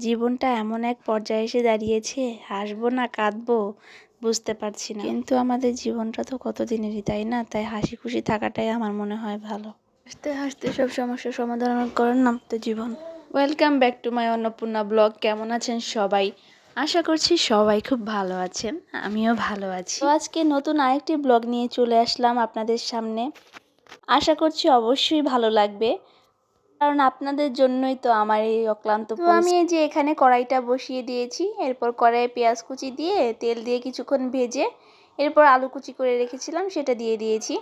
জীবনটা এমন এক পর্যায়ে এসে দাঁড়িয়েছে হাসবো না কাঁদবো বুঝতে পারছি না। কিন্তু আমাদের জীবনটা তো কতদিনেরই তাই না? তাই হাসি খুশি থাকাটাই আমার মনে হয় ভালো। হাসতে হাসতে সব সমস্যার সমাধান করার নাম তো জীবন। Welcome back to my Annapurna blog কেমন আছেন সবাই? আশা করছি সবাই খুব ভালো আছেন আমিও ভালো আছি। তো আজকে নতুন আরেকটি ব্লগ নিয়ে চলে আসলাম আপনাদের সামনে। আশা করছি অবশ্যই ভালো লাগবে। কারণ আপনাদের জন্যই তো আমার এই অক্লান্ত তো আমি এই যে এখানে কড়াইটা বসিয়ে দিয়েছি এরপর কড়াইয়ে পেঁয়াজ কুচি দিয়ে তেল দিয়ে কিছুক্ষণ ভেজে এরপর আলু কুচি করে রেখেছিলাম সেটা দিয়ে দিয়েছি।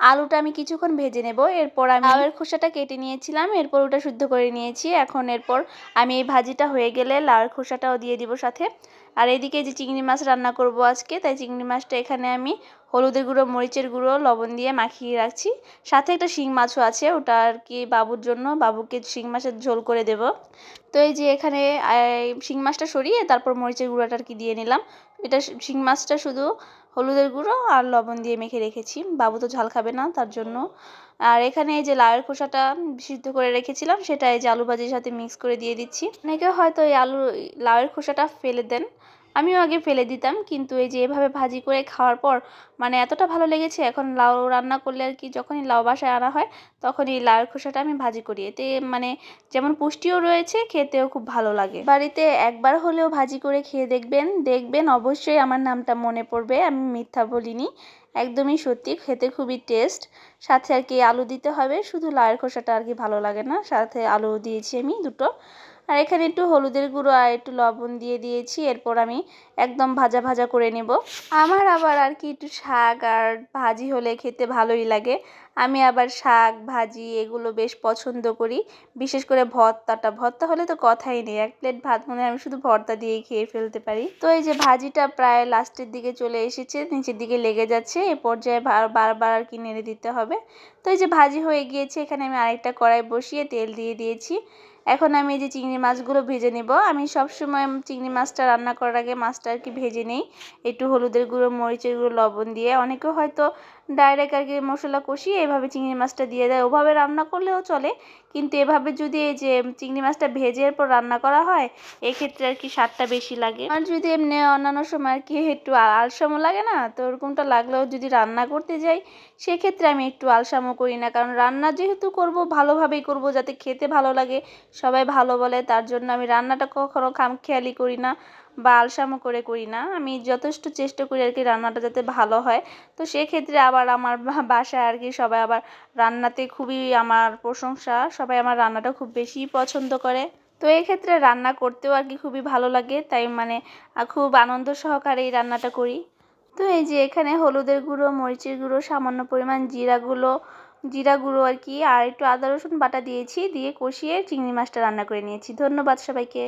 আলুটা আমি কিছুক্ষণ ভেজে নেব এরপর আমি লাউয়ের খোসাটা কেটে নিয়েছিলাম এরপর ওটা শুদ্ধ করে নিয়েছি। এখন এরপর আমি এই ভাজিটা হয়ে গেলে লাউয়ের খোসাটাও দিয়ে দিব সাথে। আর এদিকে যে চিংড়ি মাছ রান্না করব আজকে তাই চিংড়ি মাছটা এখানে আমি হলুদের গুঁড়ো, মরিচের গুঁড়ো, লবণ দিয়ে মাখিয়ে রাখছি। সাথে একটা শিং মাছও আছে, ওটা আর কি বাবুর জন্য। বাবুকে শিং মাছের ঝোল করে দেব। তো এই যে এখানে শিং মাছটা সরিয়ে তারপর মরিচের গুঁড়োটা আর কি দিয়ে নিলাম। এটা শিং মাছটা শুধু হলুদের গুঁড়ো আর লবণ দিয়ে মেখে রেখেছি। বাবু তো ঝাল খাবে না, তার জন্য। আর এখানে এই যে লাউয়ের খোসাটা সিদ্ধ করে রেখেছিলাম, সেটা এই যে আলু ভাজির সাথে মিক্স করে দিয়ে দিচ্ছি। অনেকে হয়তো এই আলু, লাউয়ের খোসাটা ফেলে দেন। আমিও আগে ফেলে দিতাম, কিন্তু এই যে এভাবে ভাজি করে খাওয়ার পর মানে এতটা ভালো লেগেছে, এখন লাউ রান্না করলে আর কি যখনই লাউ বাসায় আনা হয়, তখনই লাউয়ের খোসাটা আমি ভাজি করি। এতে মানে যেমন পুষ্টিও রয়েছে, খেতেও খুব ভালো লাগে। বাড়িতে একবার হলেও ভাজি করে খেয়ে দেখবেন দেখবেন অবশ্যই আমার নামটা মনে পড়বে, আমি মিথ্যা বলিনি, একদমই সত্যি, খেতে খুবই টেস্ট সাথে আর কি আলু দিতে হবে, শুধু লাউয়ের খোসাটা আর কি ভালো লাগে না, সাথে আলু দিয়েছি আমি দুটো। আর এখানে একটু হলুদের গুঁড়ো আর একটু লবণ দিয়ে দিয়েছি। এরপর আমি একদম ভাজা ভাজা করে নেব। আমার আবার আর কি একটু শাক আর ভাজি হলে খেতে ভালোই লাগে। আমি আবার শাক, ভাজি এগুলো বেশ পছন্দ করি। বিশেষ করে ভর্তাটা। ভর্তা হলে তো কথাই নেই। এক প্লেট ভাত মনে আমি শুধু ভর্তা দিয়েই খেয়ে ফেলতে পারি। তো এই যে ভাজিটা প্রায় লাস্টের দিকে চলে এসেছে, নিচের দিকে লেগে যাচ্ছে। এ পর্যায়ে বারবার আর কি নেড়ে দিতে হবে। তো এই যে ভাজি হয়ে গিয়েছে, এখানে আমি আরেকটা কড়াই বসিয়ে তেল দিয়ে দিয়েছি। এখন আমি এই যে চিংড়ি মাছগুলো ভেজে নেব। আমি সব সময় চিংড়ি মাছটা রান্না করার আগে মাছটা আর কি ভেজে নিই। একটু হলুদের গুঁড়ো, মরিচের গুঁড়ো, লবণ দিয়ে। অনেকে হয়তো ডাইরেক্ট আর কি মশলা কষিয়ে এভাবে চিংড়ি মাছটা দিয়ে দেয়। ওভাবে রান্না করলেও চলে। কিন্তু এভাবে যদি এই যে চিংড়ি মাছটা ভেজে এরপর রান্না করা হয়, এক্ষেত্রে আর কি স্বাদটা বেশি লাগে। আর যদি এমনি অন্যান্য সময় আর কি একটু আলসামো লাগে না, তো ওরকমটা লাগলেও যদি রান্না করতে যাই, সেক্ষেত্রে আমি একটু আলসামো করি না। কারণ রান্না যেহেতু করব, ভালোভাবেই করব যাতে খেতে ভালো লাগে। সবাই ভালো বলে, তার জন্য আমি রান্নাটা কখনো খামখেয়ালি করি না বা আলসামো করে করি না। আমি যথেষ্ট চেষ্টা করি আর কি রান্নাটা যাতে ভালো হয়। তো সেক্ষেত্রে আবার আমার বাসায় আর কি সবাই আবার রান্নাতে খুবই আমার প্রশংসা, সবাই আমার রান্নাটা খুব বেশি পছন্দ করে। তো ক্ষেত্রে রান্না করতেও আর কি খুবই ভালো লাগে, তাই মানে খুব আনন্দ সহকারে এই রান্নাটা করি। তো এই যে এখানে হলুদের গুঁড়ো, মরিচের গুঁড়ো, সামান্য পরিমাণ জিরা জিরাগুলো জিরা গুঁড়ো আর কি, আর একটু আদা রসুন বাটা দিয়েছি, দিয়ে কষিয়ে চিংড়ি মাছটা রান্না করে নিয়েছি। ধন্যবাদ সবাইকে।